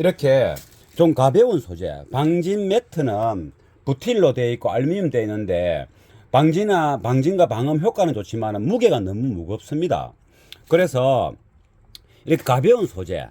이렇게 좀 가벼운 소재. 방진 매트는 부틸로 되어 있고 알루미늄 되어 있는데 방진이나 방진과 방음 효과는 좋지만 무게가 너무 무겁습니다. 그래서 이렇게 가벼운 소재.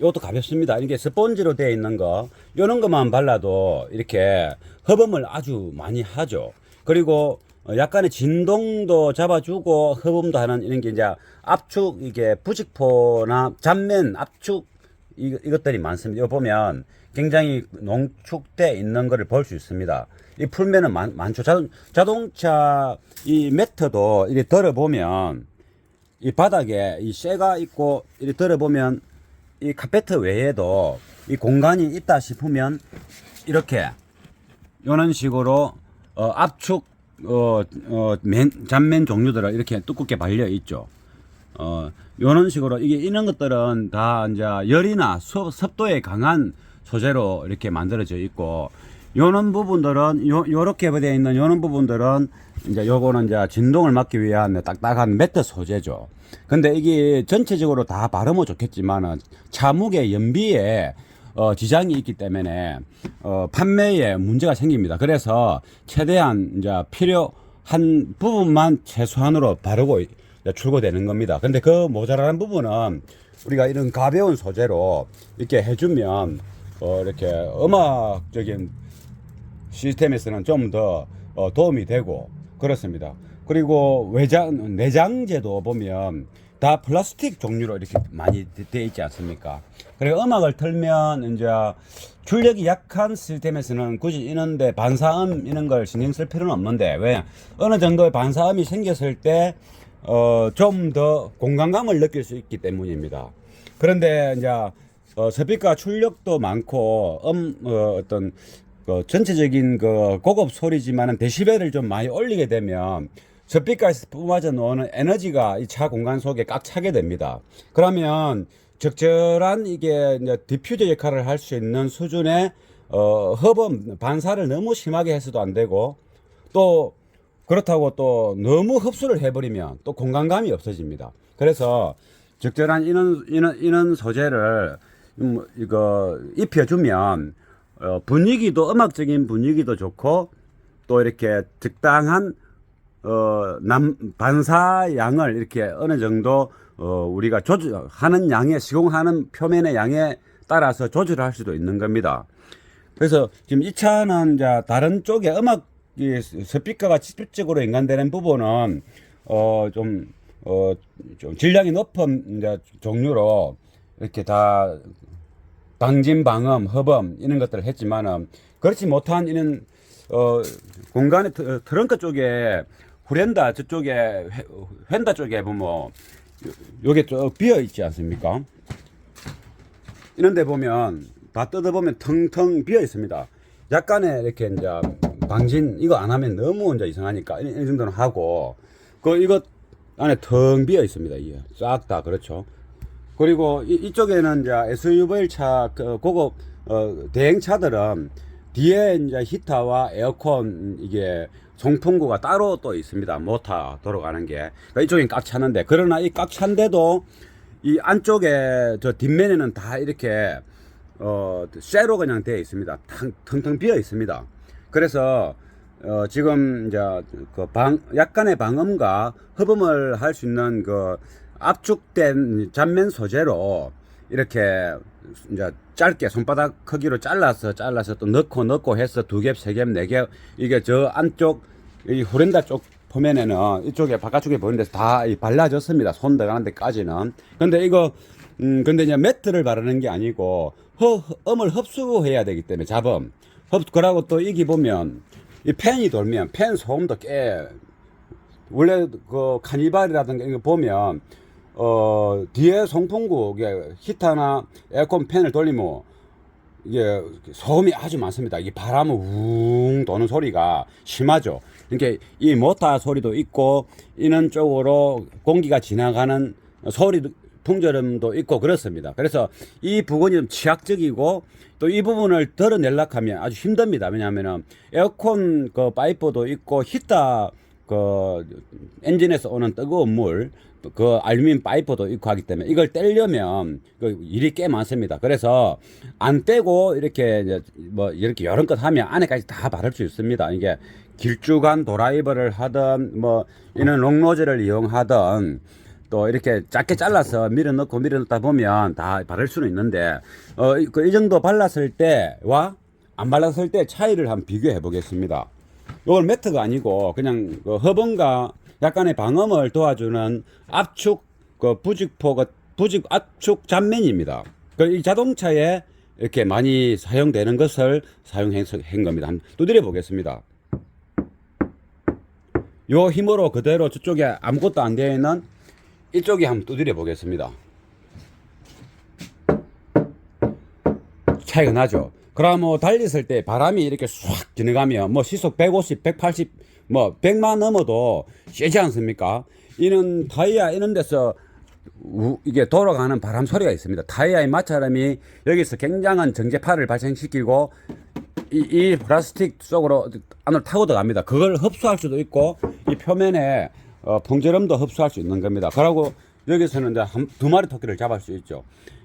이것도 가볍습니다. 이게 스펀지로 되어 있는 거, 이런 것만 발라도 이렇게 허범을 아주 많이 하죠. 그리고 어, 약간의 진동도 잡아주고 허범도 하는 이런 게 이제 압축 이게 부직포나 잔면 압축 이, 이것들이 많습니다. 이거 보면 굉장히 농축돼 있는 것을 볼 수 있습니다. 이 풀면은 많, 많죠. 자동, 자동차 이 매트도 이렇게 들어보면 이 바닥에 이 쇠가 있고 이렇게 들어보면 이 카페트 외에도 이 공간이 있다 싶으면 이렇게 이런 식으로 어, 압축 어, 어, 맨, 잔면 종류들을 이렇게 두껍게 발려 있죠. 어, 이런 식으로 이게 이런 것들은 다 이제 열이나 습, 습도에 강한 소재로 이렇게 만들어져 있고 요런 부분들은 요 요렇게 되어 있는 요런 부분들은 이제 요거는 이제 진동을 막기 위한 딱딱한 매트 소재죠. 근데 이게 전체적으로 다 바르면 좋겠지만은 차무게 연비에 어, 지장이 있기 때문에 어, 판매에 문제가 생깁니다. 그래서 최대한 이제 필요한 부분만 최소한으로 바르고 출고되는 겁니다. 근데 그 모자라는 부분은 우리가 이런 가벼운 소재로 이렇게 해주면 어, 이렇게 음악적인 시스템에서는 좀더 어, 도움이 되고 그렇습니다. 그리고 외장 내장재도 보면 다 플라스틱 종류로 이렇게 많이 되어 있지 않습니까? 그리고 음악을 틀면 이제 출력이 약한 시스템에서는 굳이 이런데 반사음 이런 걸 신경 쓸 필요는 없는데 왜 어느 정도의 반사음이 생겼을 때 어, 좀 더 공간감을 느낄 수 있기 때문입니다. 그런데 이제 어, 스피커 출력도 많고 음 어, 어떤 그 전체적인 그 고급 소리지만은 데시벨을 좀 많이 올리게 되면 스피커에서 뿜어져 나오는 에너지가 이 차 공간 속에 꽉 차게 됩니다. 그러면 적절한 이게 이제 디퓨저 역할을 할 수 있는 수준의 어, 허범 반사를 너무 심하게 해서도 안 되고 또 그렇다고 또 너무 흡수를 해버리면 또 공간감이 없어집니다. 그래서 적절한 이런 이런 이런 소재를 음, 이거 입혀주면 어, 분위기도 음악적인 분위기도 좋고 또 이렇게 적당한 어, 남, 반사 양을 이렇게 어느 정도 어, 우리가 조절하는 양에 시공하는 표면의 양에 따라서 조절할 수도 있는 겁니다. 그래서 지금 이 차는 다른 쪽에 음악 이 스피커가 직접적으로 연관되는 부분은 어좀 어, 좀 질량이 높은 이제 종류로 이렇게 다 방진 방음 허범 이런 것들을 했지만은 그렇지 못한 이런 어 공간의 트- 트렁크 쪽에 후렌다 저쪽에 회- 휀다 쪽에 보면 요- 요게 쭉 비어 있지 않습니까? 이런 데 보면 다 뜯어보면 텅텅 비어 있습니다. 약간의 이렇게 이제 방진 이거 안 하면 너무 이제 이상하니까 이, 이 정도는 하고 그 이거 안에 텅 비어 있습니다. 이게 싹 다 그렇죠. 그리고 이, 이쪽에는 이제 SUV 차 그 고급 어, 대행 차들은 뒤에 이제 히터와 에어컨 이게 송풍구가 따로 또 있습니다. 모터 돌아가는 게 그러니까 이쪽엔 꽉 차는데 그러나 이 꽉 찬데도 이 안쪽에 저 뒷면에는 다 이렇게 어 쇠로 그냥 되어 있습니다. 텅, 텅텅 비어 있습니다. 그래서 어 지금 이제 그 방 약간의 방음과 흡음을 할 수 있는 그 압축된 잔면 소재로 이렇게 이제 짧게 손바닥 크기로 잘라서 잘라서 또 넣고 넣고 해서 두 겹, 세 겹, 네겹 이게 저 안쪽 이 후렌다 쪽 보면은 이쪽에 바깥쪽에 보이는 데서 다이 발라졌습니다. 손 들어가는 데까지는. 근데 이거 음 근데 이제 매트를 바르는 게 아니고 허, 음을 흡수해야 되기 때문에 잡음. 흡 그러고 또 이기 보면 이 팬이 돌면 팬 소음도 꽤 원래 그 카니발이라든가 이거 보면 어 뒤에 송풍구 이게 히터나 에어컨 팬을 돌리면 이게 소음이 아주 많습니다. 이게 바람을 웅 도는 소리가 심하죠. 이렇게 이 모터 소리도 있고 이런 쪽으로 공기가 지나가는 소리 풍절음도 있고 그렇습니다. 그래서 이 부분이 좀 취약적이고 또 이 부분을 덜어내려고 하면 아주 힘듭니다. 왜냐하면은 에어컨 그 파이프도 있고 히터 그 엔진에서 오는 뜨거운 물 그 알루미늄 파이프도 있고 하기 때문에 이걸 떼려면 그 일이 꽤 많습니다. 그래서 안 떼고 이렇게 뭐 이렇게 여름껏 하면 안에까지 다 바를 수 있습니다. 이게 길쭉한 도라이버를 하든 뭐 이런 롱노즐을 이용하든 또 이렇게 작게 잘라서 밀어 넣고 밀어 넣다 보면 다 바를 수는 있는데 어, 이- 그이 정도 발랐을 때와 안 발랐을 때 차이를 한번 비교해 보겠습니다. 이건 매트가 아니고 그냥 그 허번과 약간의 방음을 도와주는 압축 그 부직포가 부직 압축 잔면입니다. 그이 자동차에 이렇게 많이 사용되는 것을 사용한 겁니다. 한번 두드려 보겠습니다. 요 힘으로 그대로 저쪽에 아무것도 안 되어 있는 이쪽에 한번 두드려 보겠습니다. 차이가 나죠. 그럼 뭐 달렸을 때 바람이 이렇게 쑥 지나가면 뭐 시속 150, 180, 뭐 100만 넘어도 세지 않습니까? 이는 타이어 이런 데서 우- 이게 돌아가는 바람 소리가 있습니다. 타이어의 마찰음이 여기서 굉장한 정제파를 발생시키고 이, 이 플라스틱 속으로 안으로 타고 들어갑니다. 그걸 흡수할 수도 있고 이 표면에 어, 풍절음도 흡수할 수 있는 겁니다. 그러고 여기서는 이제 한, 두 마리 토끼를 잡을 수 있죠.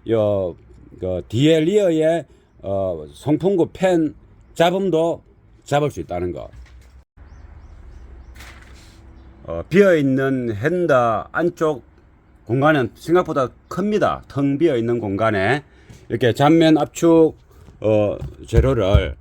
요, 그 리어에 어, 송풍구 펜 잡음도 잡을 수 있다는 거. 어, 비어 있는 핸더 안쪽 공간은 생각보다 큽니다. 텅 비어 있는 공간에 이렇게 잔면 압축 어, 재료를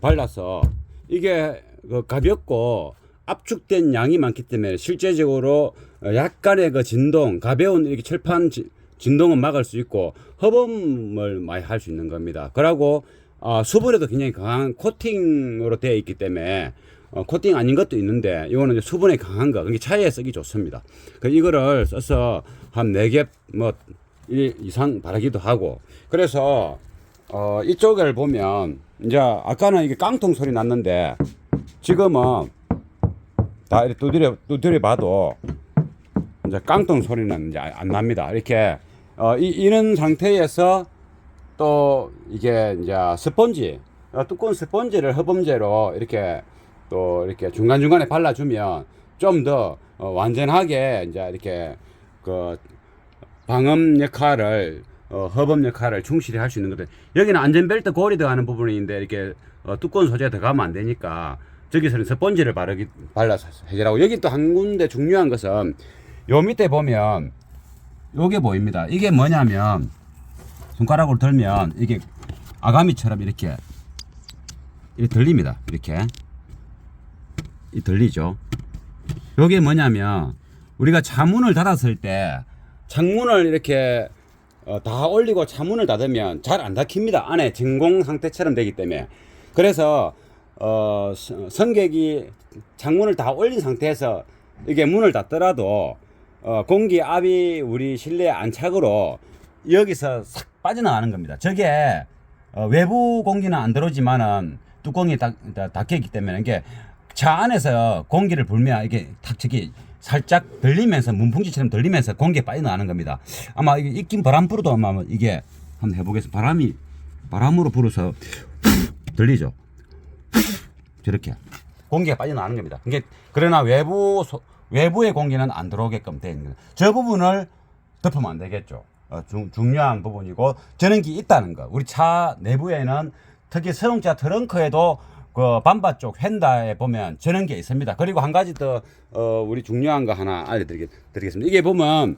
발라서 이게 그 가볍고 압축된 양이 많기 때문에 실제적으로 어, 약간의 그 진동, 가벼운 이렇게 철판 지- 진동은 막을 수 있고 허범을 많이 할 수 있는 겁니다. 그러고 어, 수분에도 굉장히 강한 코팅으로 되어 있기 때문에 어, 코팅 아닌 것도 있는데 이거는 수분에 강한 거, 그게 차에 쓰기 좋습니다. 그 이거를 써서 한 네 개 뭐 이상 바르기도 하고 그래서 어, 이쪽을 보면 이제 아까는 이게 깡통 소리 났는데 지금은 다 이렇게 두드려 두드려 봐도 이제 깡통 소리는 이제 안 납니다. 이렇게 어, 이, 이런 상태에서 또 이게 이제 스펀지 어, 두꺼운 스펀지를 허범제로 이렇게 또 이렇게 중간 중간에 발라주면 좀더 어, 완전하게 이제 이렇게 그 방음 역할을 어, 허범 역할을 충실히 할 수 있는 거든. 여기는 안전벨트 고리 들어가는 부분인데 이렇게 어, 두꺼운 소재가 들어가면 안 되니까 저기서는 스펀지를 바르기 발라서 해결하고 여기 또 한 군데 중요한 것은 요 밑에 보면 요게 보입니다. 이게 뭐냐면 손가락으로 들면 이게 아가미처럼 이렇게 이렇게 들립니다. 이렇게 이 들리죠. 요게 뭐냐면 우리가 차문을 닫았을 때 창문을 이렇게 어, 다 올리고 차문을 닫으면 잘 안 닫힙니다. 안에 진공 상태처럼 되기 때문에. 그래서 어, 서- 성객이 창문을 다 올린 상태에서 이게 문을 닫더라도 어, 공기 압이 우리 실내 안착으로 여기서 싹 빠져나가는 겁니다. 저게 어, 외부 공기는 안 들어오지만은 뚜껑이 닫, 닫- 닫혀 있기 때문에 이게 차 안에서 공기를 불면 이게 탁 저기 살짝 들리면서 문풍지처럼 들리면서 공기가 빠져나가는 겁니다. 아마 이게 입긴 바람 불어도 아마 이게 한번 해보겠습니다. 바람이 바람으로 불어서 들리죠. 저렇게 공기가 빠져나가는 겁니다. 이게 그러나 외부 소- 외부의 공기는 안 들어오게끔 되어 있는. 저 부분을 덮으면 안 되겠죠. 어, 중, 중요한 부분이고 전원기 있다는 거. 우리 차 내부에는 특히 승용차 트렁크에도 그 반바 쪽 휀다에 보면 전원기 있습니다. 그리고 한 가지 더 어, 우리 중요한 거 하나 알려드리겠습니다. 이게 보면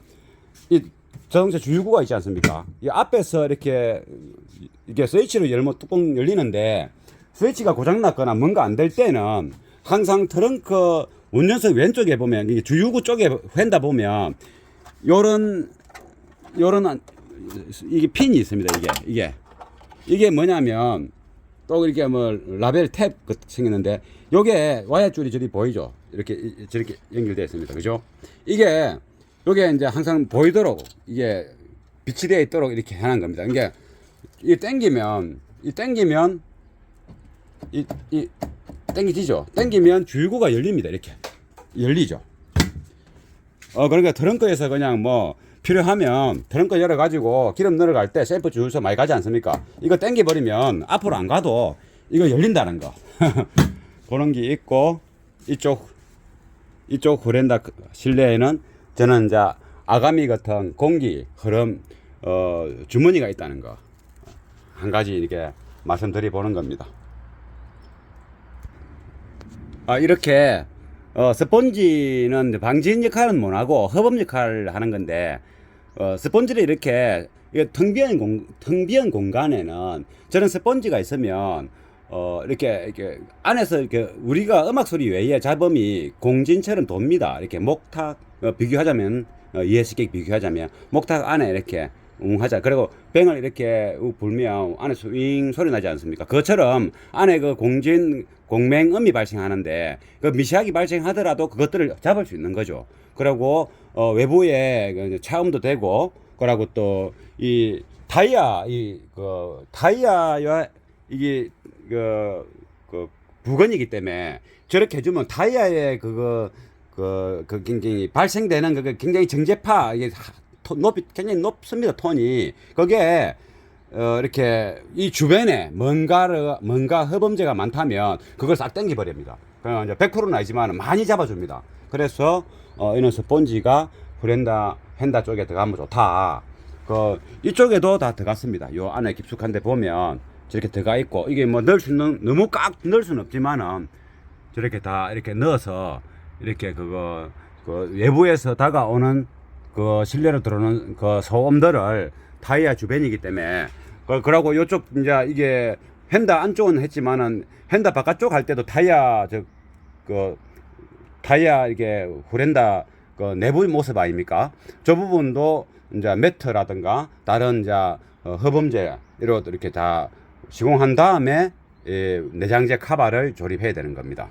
이 자동차 주유구가 있지 않습니까? 이 앞에서 이렇게 이게 스위치로 열면 뚜껑 열리는데 스위치가 고장 났거나 뭔가 안 될 때는 항상 트렁크 운전석 왼쪽에 보면 이게 주유구 쪽에 휀다 보면 요런 요런 안- 이게 핀이 있습니다. 이게 이게 이게 뭐냐면 또 이렇게 뭐 라벨 탭 같은 생겼는데 요게 와이어 줄이 저리 보이죠? 이렇게 이- 저렇게 연결되어 있습니다. 그죠? 이게 요게 이제 항상 보이도록 이게 빛이 되어 있도록 이렇게 해놓은 겁니다. 이게 이 땡기면 이 땡기면 이, 이 땡기지죠? 땡기면 줄구가 열립니다. 이렇게 열리죠. 어 그러니까 트렁크에서 그냥 뭐 필요하면 트렁크 열어가지고 기름 넣어갈 때 셀프 주유소 많이 가지 않습니까? 이거 땡겨 버리면 앞으로 안 가도 이거 열린다는 거 그런 게 있고 이쪽 이쪽 후렌다 실내에는 저는 이제 아가미 같은 공기 흐름 어, 주머니가 있다는 거 한 가지 이렇게 말씀드려 보는 겁니다. 아, 이렇게 어, 스펀지는 방진 역할은 못하고 허범 역할을 하는 건데 어, 스펀지를 이렇게 이게 텅 비은 공, 텅 비은 공간에는 저런 스펀지가 있으면 어, 이렇게, 이렇게 안에서 이렇게 우리가 음악 소리 외에 잡음이 공진처럼 돕니다. 이렇게 목탁 어, 비교하자면 어, 이해쉽게 비교하자면 목탁 안에 이렇게 웅 하자. 그리고 뱅을 이렇게 우 불면 안에 스윙 소리 나지 않습니까? 그것처럼 안에 그 공진 공맹음이 발생하는데 그 미세하게 발생하더라도 그것들을 잡을 수 있는 거죠. 그리고 어, 외부에 그 차음도 되고 그리고 또이 타이어 이그 타이어와 이게 그, 그 부근이기 때문에 저렇게 해주면 타이어에 그거 그, 그 굉장히 발생되는 그 굉장히 정제파 이게 높이 굉장히 높습니다 톤이 거기에 어, 이렇게 이 주변에 뭔가를 뭔가 허범제가 많다면 그걸 싹 땡겨 버립니다. 그냥 이제 100%는 아니지만 많이 잡아줍니다. 그래서 어, 이런 스폰지가 프렌다 헨다 쪽에 들어가면 좋다. 그 이쪽에도 다 들어갔습니다. 요 안에 깊숙한데 보면 저렇게 들어가 있고 이게 뭐 넣을 수 있는 너무 꽉 넣을 수는 없지만은 저렇게 다 이렇게 넣어서 이렇게 그거 그 외부에서 다가오는 그 실내로 들어오는 그 소음들을 타이어 주변이기 때문에 그 그러고 요쪽 이제 이게 헨다 안쪽은 했지만은 헨다 바깥쪽 할 때도 타이어 저그 타이어 이게 후렌다 그 내부 모습 아닙니까? 저 부분도 이제 매트라든가 다른 이제 어, 허범제 이런 이렇게 다 시공한 다음에 예, 내장재 카바를 조립해야 되는 겁니다.